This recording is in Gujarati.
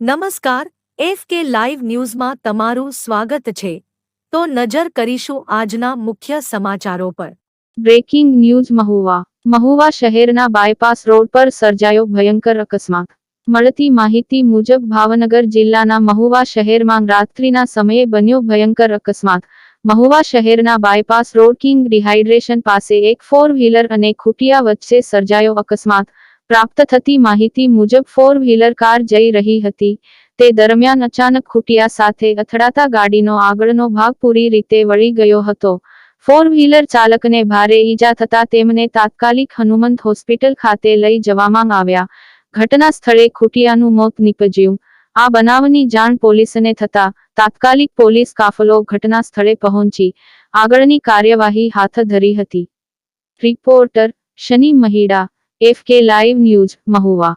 નમસ્કાર, એફ કે લાઈવ ન્યૂઝમાં તમારું સ્વાગત છે. તો નજર કરીશું આજના મુખ્ય સમાચારો પર. Breaking news Mahuva. મહુવા શહેરના બાયપાસ રોડ પર સર્જાયો ભયંકર અકસ્માત. મળતી માહિતી મુજબ ભાવનગર જિલ્લાના મહુવા શહેરમાં રાત્રિના સમયે બન્યો ભયંકર અકસ્માત. મહુવા શહેરના બાયપાસ રોડ કિંગ ડિહાઇડ્રેશન પાસે એક ફોર વ્હીલર અને ખૂટિયા વચ્ચે સર્જાયો અકસ્માત. પ્રાપ્ત થતી માહિતી મુજબ ફોર વ્હીલર કાર જઈ રહી હતી. તે દરમિયાન અચાનક ખૂટિયા સાથે અથડાતા ગાડીનો આગળનો ભાગ પૂરી રીતે વળી ગયો હતો. ફોર વ્હીલર ચાલકને ભારે ઈજા થતા તેમને તાત્કાલિક હનુમંત હોસ્પિટલ ખાતે લઈ જવામાં આવ્યા. ઘટના સ્થળે ખૂટિયાનું મોત નીપજ્યું. આ બનાવની જાણ પોલીસને થતા તાત્કાલિક પોલીસ કાફલો ઘટના સ્થળે પહોંચી. આગળની કાર્યવાહી હાથ ધરી હતી. Reporter Shani Mahida F K live news Mahuva